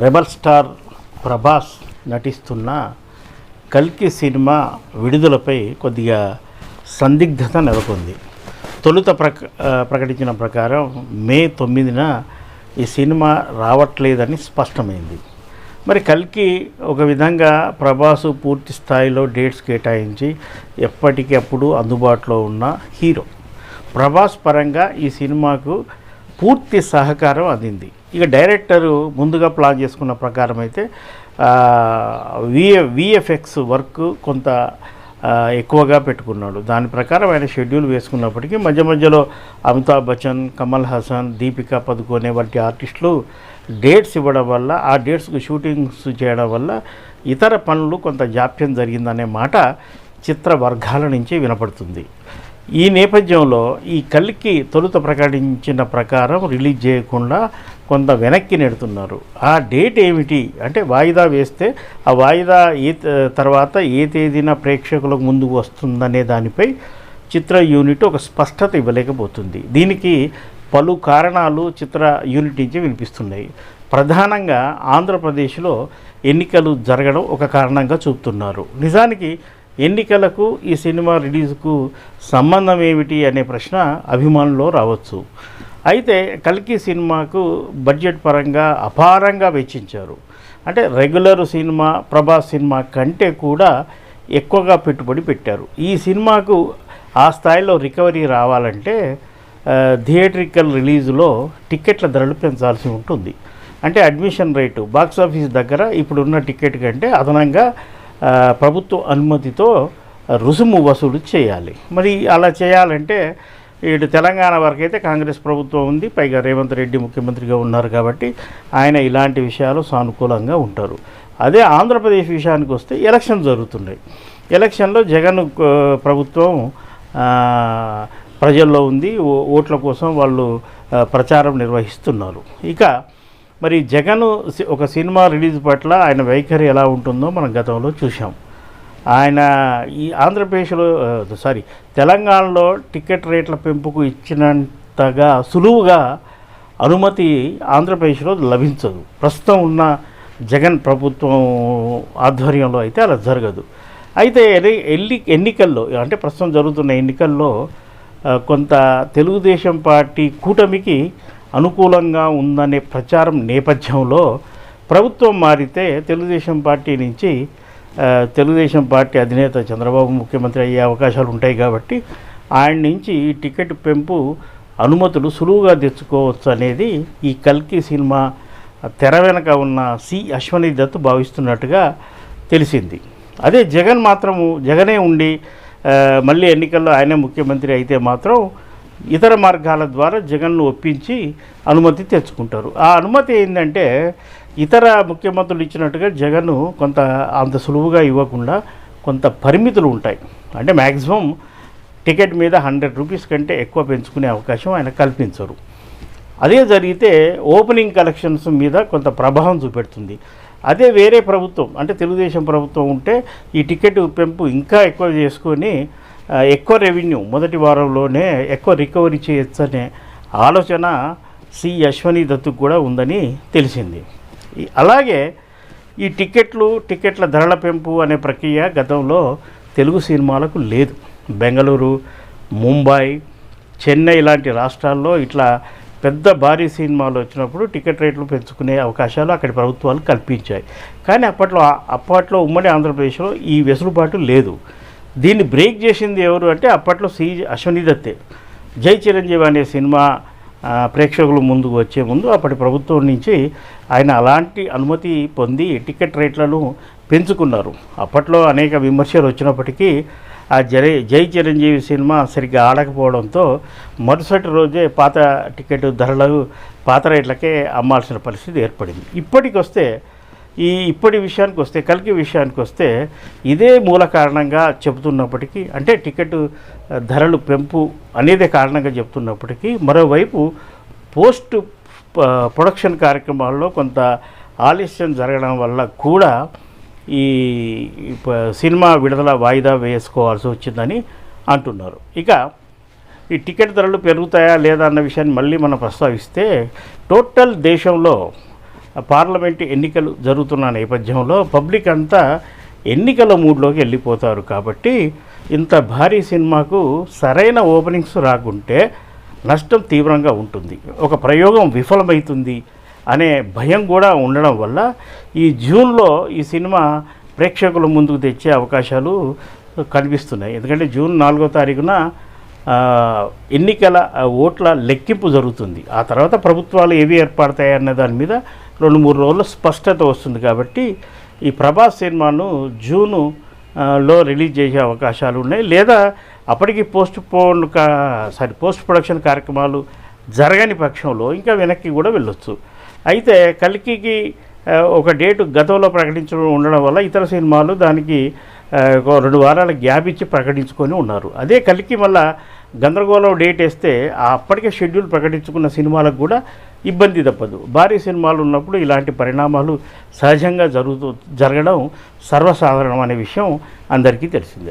Rebel star Prabhas నటిస్తున్న కల్కి cinema విడుదలపై కొద్దిగా సందిగ్ధత నెలకొంది. తొలుత ప్రక ప్రకటించిన ప్రకారం మే తొమ్మిదిన ఈ సినిమా రావట్లేదని స్పష్టమైంది. మరి కల్కి ఒక విధంగా ప్రభాసు పూర్తి స్థాయిలో డేట్స్ కేటాయించి ఎప్పటికప్పుడు అందుబాటులో ఉన్న హీరో. ప్రభాస్ పరంగా ఈ సినిమాకు పూర్తి సహకారం అందింది. ఇక డైరెక్టరు ముందుగా ప్లాన్ చేసుకున్న ప్రకారం అయితే విఏ విఎఫ్ఎక్స్ వర్క్ కొంత ఎక్కువగా పెట్టుకున్నాడు. దాని ప్రకారం ఆయన షెడ్యూల్ వేసుకున్నప్పటికీ మధ్య మధ్యలో అమితాబ్ బచ్చన్ కమల్ హాసన్ దీపికా పదుకోనే వంటి ఆర్టిస్టులు డేట్స్ ఇవ్వడం వల్ల ఆ డేట్స్కు షూటింగ్స్ చేయడం వల్ల ఇతర పనులు కొంత జాప్యం జరిగిందనే మాట చిత్ర వర్గాల నుంచి వినపడుతుంది. ఈ నేపథ్యంలో ఈ కల్కి తొలుత ప్రకటించిన ప్రకారం రిలీజ్ చేయకుండా కొంత వెనక్కి నెడుతున్నారు. ఆ డేట్ ఏమిటి? అంటే వాయిదా వేస్తే ఆ వాయిదా ఏ తర్వాత ఏ తేదీన ప్రేక్షకులకు ముందుకు వస్తుందనే దానిపై చిత్ర యూనిట్ ఒక స్పష్టత ఇవ్వలేకపోతుంది. దీనికి పలు కారణాలు చిత్ర యూనిట్ నుంచి వినిపిస్తున్నాయి. ప్రధానంగా ఆంధ్రప్రదేశ్లో ఎన్నికలు జరగడం ఒక కారణంగా చూపుతున్నారు. నిజానికి ఎన్నికలకు ఈ సినిమా రిలీజ్కు సంబంధం ఏమిటి అనే ప్రశ్న అభిమానుల్లో రావచ్చు. అయితే కల్కి సినిమాకు బడ్జెట్ పరంగా అపారంగా వెచ్చించారు. అంటే రెగ్యులర్ సినిమా ప్రభాస్ సినిమా కంటే కూడా ఎక్కువగా పెట్టుబడి పెట్టారు. ఈ సినిమాకు ఆ స్థాయిలో రికవరీ రావాలంటే థియేట్రికల్ రిలీజ్లో టికెట్ల ధరలు పెంచాల్సి ఉంటుంది. అంటే అడ్మిషన్ రేటు బాక్స్ ఆఫీస్ దగ్గర ఇప్పుడున్న టికెట్ కంటే అదనంగా ప్రభుత్వ అనుమతితో రుసుము వసూలు చేయాలి. మరి అలా చేయాలంటే ఇటు తెలంగాణ వరకు అయితే కాంగ్రెస్ ప్రభుత్వం ఉంది పైగా రేవంత్ రెడ్డి ముఖ్యమంత్రిగా ఉన్నారు కాబట్టి ఆయన ఇలాంటి విషయాలు సానుకూలంగా ఉంటారు. అదే ఆంధ్రప్రదేశ్ విషయానికి వస్తే ఎలక్షన్ జరుగుతున్నాయి. ఎలక్షన్లో జగన్ ప్రభుత్వం ప్రజల్లో ఉంది ఓ- ఓట్ల కోసం వాళ్ళు ప్రచారం నిర్వహిస్తున్నారు. ఇక మరి జగన్ ఒక సినిమా రిలీజ్ పట్ల ఆయన వైఖరి ఎలా ఉంటుందో మనం గతంలో చూసాం ఆయన ఈ ఆంధ్రప్రదేశ్లో సారీ తెలంగాణలో టికెట్ రేట్ల పెంపుకు ఇచ్చినంతగా సులువుగా అనుమతి ఆంధ్రప్రదేశ్లో లభించదు. ప్రస్తుతం ఉన్న జగన్ ప్రభుత్వం ఆధ్వర్యంలో అయితే అలా జరగదు. అయితే ఎన్ని- ఎల్లి ఎన్నికల్లో అంటే ప్రస్తుతం జరుగుతున్న ఎన్నికల్లో కొంత తెలుగుదేశం పార్టీ కూటమికి అనుకూలంగా ఉందనే ప్రచారం నేపథ్యంలో ప్రభుత్వం మారితే తెలుగుదేశం పార్టీ నుంచి తెలుగుదేశం పార్టీ అధినేత చంద్రబాబు ముఖ్యమంత్రి అయ్యే అవకాశాలు ఉంటాయి కాబట్టి ఆయన నుంచి ఈ టికెట్ పెంపు అనుమతులు సులువుగా తెచ్చుకోవచ్చు అనేది ఈ కల్కి సినిమా తెర వెనక ఉన్న సి అశ్వని దత్ భావిస్తున్నట్టుగా తెలిసింది. అదే జగన్ మాత్రము జగనే ఉండి మళ్ళీ ఎన్నికల్లో ఆయనే ముఖ్యమంత్రి అయితే మాత్రం ఇతర మార్గాల ద్వారా జగన్ను ఒప్పించి అనుమతి తెచ్చుకుంటారు. ఆ అనుమతి ఏంటంటే ఇతర ముఖ్యమంత్రులు ఇచ్చినట్టుగా జగన్ కొంత అంత సులువుగా ఇవ్వకుండా కొంత పరిమితులు ఉంటాయి. అంటే మ్యాక్సిమం టికెట్ మీద హండ్రెడ్ రూపీస్ కంటే ఎక్కువ పెంచుకునే అవకాశం ఆయన కల్పించరు. అదే జరిగితే ఓపెనింగ్ కలెక్షన్స్ మీద కొంత ప్రభావం చూపెడుతుంది. అదే వేరే ప్రభుత్వం అంటే తెలుగుదేశం ప్రభుత్వం ఉంటే ఈ టికెట్ పెంపు ఇంకా ఎక్కువ చేసుకొని ఎక్కువ రెవెన్యూ మొదటి వారంలోనే ఎక్కువ రికవరీ చేయొచ్చనే ఆలోచన సి అశ్వనీ దత్తుకు కూడా ఉందని తెలిసింది. అలాగే ఈ టికెట్లు టికెట్ల ధరల పెంపు అనే ప్రక్రియ గతంలో తెలుగు సినిమాలకు లేదు. బెంగళూరు ముంబై చెన్నై లాంటి రాష్ట్రాల్లో ఇట్లా పెద్ద భారీ సినిమాలు వచ్చినప్పుడు టికెట్ రేట్లు పెంచుకునే అవకాశాలు అక్కడి ప్రభుత్వాలు కల్పించాయి. కానీ అప్పట్లో అప్పట్లో ఉమ్మడి ఆంధ్రప్రదేశ్లో ఈ వెసులుబాటు లేదు. దీన్ని బ్రేక్ చేసింది ఎవరు అంటే అప్పట్లో సి అశ్వని దత్తే జై చిరంజీవి అనే సినిమా ప్రేక్షకుల ప్రేక్షకులు ముందుకు వచ్చే ముందు అప్పటి ప్రభుత్వం నుంచి ఆయన అలాంటి అనుమతి పొంది టికెట్ రేట్లను పెంచుకున్నారు. అప్పట్లో అనేక విమర్శలు వచ్చినప్పటికీ ఆ జై జై చిరంజీవి సినిమా సరిగ్గా ఆడకపోవడంతో మరుసటి రోజే పాత టికెట్ ధరలు పాత రేట్లకే అమ్మాల్సిన పరిస్థితి ఏర్పడింది. ఇప్పటికొస్తే ఈ ఇప్పటి విషయానికి వస్తే కలికి విషయానికి వస్తే ఇదే మూల కారణంగా చెబుతున్నప్పటికీ అంటే టికెట్ ధరలు పెంపు అనేదే కారణంగా చెప్తున్నప్పటికీ మరోవైపు పోస్ట్ ప్రొడక్షన్ కార్యక్రమాల్లో కొంత ఆలస్యం జరగడం వల్ల కూడా ఈ ప- సినిమా విడుదల వాయిదా వేసుకోవాల్సి వచ్చిందని అంటున్నారు. ఇక ఈ టికెట్ ధరలు పెరుగుతాయా లేదా అన్న విషయాన్ని మళ్ళీ మనం ప్రస్తావిస్తే టోటల్ దేశంలో పార్లమెంటు ఎన్నికలు జరుగుతున్న నేపథ్యంలో పబ్లిక్ అంతా ఎన్నికల మూడ్లోకి వెళ్ళిపోతారు కాబట్టి ఇంత భారీ సినిమాకు సరైన ఓపెనింగ్స్ రాకుంటే నష్టం తీవ్రంగా ఉంటుంది. ఒక ప్రయోగం విఫలమవుతుంది అనే భయం కూడా ఉండడం వల్ల ఈ జూన్లో ఈ సినిమా ప్రేక్షకుల ముందుకు తెచ్చే అవకాశాలు కనిపిస్తున్నాయి. ఎందుకంటే జూన్ నాలుగో తారీఖున ఎన్నికల ఓట్ల లెక్కింపు జరుగుతుంది. ఆ తర్వాత ప్రభుత్వాలు ఏవి ఏర్పడతాయి అన్న దాని మీద రెండు మూడు రోజులు స్పష్టత వస్తుంది కాబట్టి ఈ ప్రభాస్ సినిమాను జూను లో రిలీజ్ చేసే అవకాశాలు ఉన్నాయి. లేదా అప్పటికి పోస్ట్ పోన్ కా సారీ పోస్ట్ ప్రొడక్షన్ కార్యక్రమాలు జరగని పక్షంలో ఇంకా వెనక్కి కూడా వెళ్ళొచ్చు. అయితే కల్కికి ఒక డేటు గతంలో ప్రకటించడం ఉండడం వల్ల ఇతర సినిమాలు దానికి రెండు వారాల గ్యాప్ ఇచ్చి ప్రకటించుకొని ఉన్నారు. అదే కలికి మళ్ళా గందరగోళం డేట్ వేస్తే అప్పటికే షెడ్యూల్ ప్రకటించుకున్న సినిమాలకు కూడా ఇబ్బంది తప్పదు. భారీ సినిమాలు ఉన్నప్పుడు ఇలాంటి పరిణామాలు సహజంగా జరుగుతూ జరగడం సర్వసాధారణం అనే విషయం అందరికీ తెలిసిందే.